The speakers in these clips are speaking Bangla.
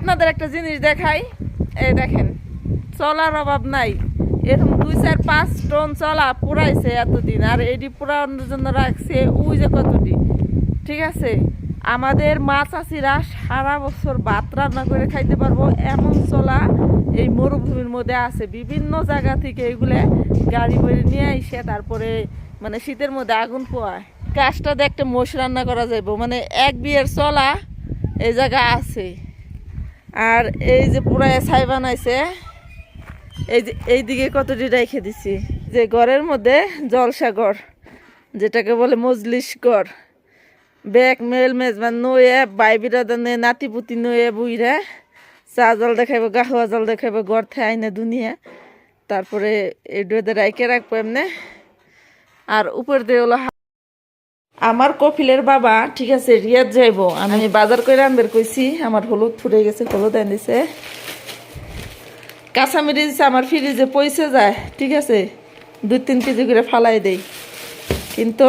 আপনাদের একটা জিনিস দেখাই। এই দেখেন, চলার অভাব নাই। এরকম দুই, চার, পাঁচ টন চলা পুরাইছে এতদিন, আর এটি পুরানোর জন্য রাখছে উই যে কতটি। ঠিক আছে? আমাদের মা চাষিরা সারা বছর ভাত রান্না করে খাইতে পারব, এমন চলা এই মরুভূমির মধ্যে আছে। বিভিন্ন জায়গা থেকে এগুলো গাড়ি করে নিয়ে এসে তারপরে মানে শীতের মধ্যে আগুন পোয়ায় কাজটা একটা মোষ রান্না করা যাইব মানে এক বিয়ের চলা এই জায়গা আছে। আর এই যে পুরা ছাই বানাইছে, এই যে এইদিকে কতটি রেখে দিছি, যে ঘরের মধ্যে জলসাগর যেটাকে বলে মজলিস ঘর। বেক মেল, মেজবান নয়ে বাই বিরাদানে নাতি পুতি নয়ে, বুইরা, চা জল দেখাইব, গাহুয়া জল দেখাইব, ঘর থেকে আইনে দুনিয়া। তারপরে এই ডুয়েতে রাইকে রাখব এমনি। আর উপর দিয়ে হলো আমার কপিলের বাবা, ঠিক আছে, রিয়াদ যাইব। আমি বাজার করে আনবার কইছি, আমার হলুদ ফুটে গেছে, হলুদ আনিছে কাঁচামরিচ আমার ফ্রিজে পয়সে যায়, ঠিক আছে। দুই তিন কেজি করে ফালাই দেই। কিন্তু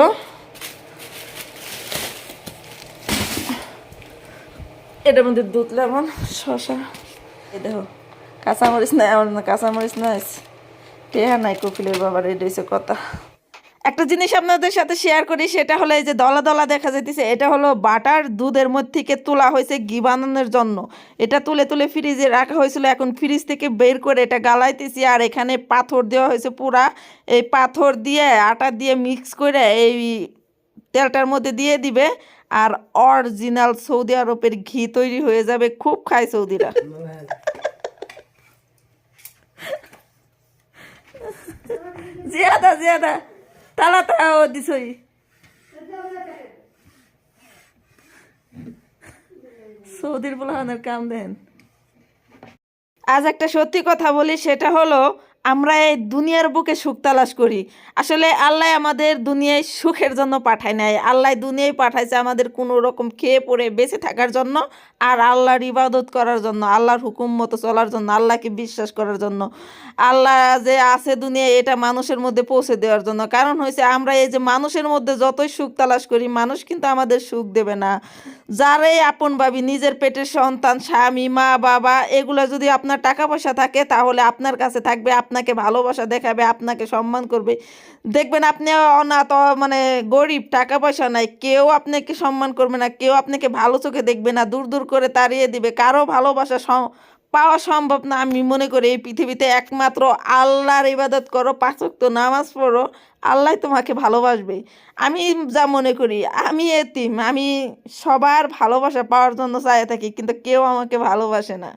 এটার মধ্যে দুধ, লেমন শশা এই দেখো, কাঁচামরিচ নাই, আমার কাঁচামরিচ নাই, টেহা নাই কপিলের বাবার এটা হচ্ছে কথা। একটা জিনিস আপনাদের সাথে শেয়ার করি সেটা হলো এই যে দলা দলা দেখা যাইতেছে এটা হলো বাটার দুধের মধ্যে থেকে তোলা হয়েছে ঘি বানানোর জন্য। এটা তুলে তুলে ফ্রিজে রাখা হয়েছিল এখন ফ্রিজ থেকে বের করে এটা গালাইতেছি আর এখানে পাথর দেওয়া হয়েছে পুরা। এই পাথর দিয়ে আটা দিয়ে মিক্স করে এই তেলটার মধ্যে দিয়ে দিবে আর অরিজিনাল সৌদি আরবের ঘি তৈরি হয়ে যাবে খুব খায় সৌদিরা। জিয়াদা জিয়াদা। তালা দিছই। সৌদির বলাহানের কাম দেন। আজ একটা সত্যি কথা বলি সেটা হলো আমরা এই দুনিয়ার বুকে সুখ তালাশ করি। আসলে আল্লাহ আমাদের দুনিয়ায় সুখের জন্য পাঠায় নাই। আল্লাহ দুনিয়ায় পাঠাইছে আমাদের কোনো রকম খেয়ে পড়ে বেঁচে থাকার জন্য আর আল্লাহর ইবাদত করার জন্য, আল্লাহর হুকুম মতো চলার জন্য, আল্লাহকে বিশ্বাস করার জন্য। আল্লাহ যে আছে দুনিয়ায়, এটা মানুষের মধ্যে পৌঁছে দেওয়ার জন্য। কারণ হয়েছে আমরা এই যে মানুষের মধ্যে যতই সুখ তালাশ করি, মানুষ কিন্তু আমাদের সুখ দেবে না। যারাই আপন ভাবি, নিজের পেটের সন্তান, স্বামী, মা, বাবা, এগুলো যদি আপনার টাকা পয়সা থাকে, তাহলে আপনার কাছে থাকবে, আপনাকে ভালোবাসা দেখাবে, আপনাকে সম্মান করবে। দেখবেন আপনি অনাথ মানে গরিব টাকা পয়সা নাই, কেউ আপনাকে সম্মান করবে না, কেউ আপনাকে ভালো চোখে দেখবে না, দূর দূর করে তাড়িয়ে দিবে, কারও ভালোবাসা পাওয়া সম্ভব না। আমি মনে করি এই পৃথিবীতে একমাত্র আল্লাহর ইবাদত করো পাঁচক্ত নামাজ পড়ো, আল্লাহ তোমাকে ভালোবাসবে। আমি যা মনে করি, আমি এতিম, আমি সবার ভালোবাসা পাওয়ার জন্য চাই থাকি, কিন্তু কেউ আমাকে ভালোবাসে না।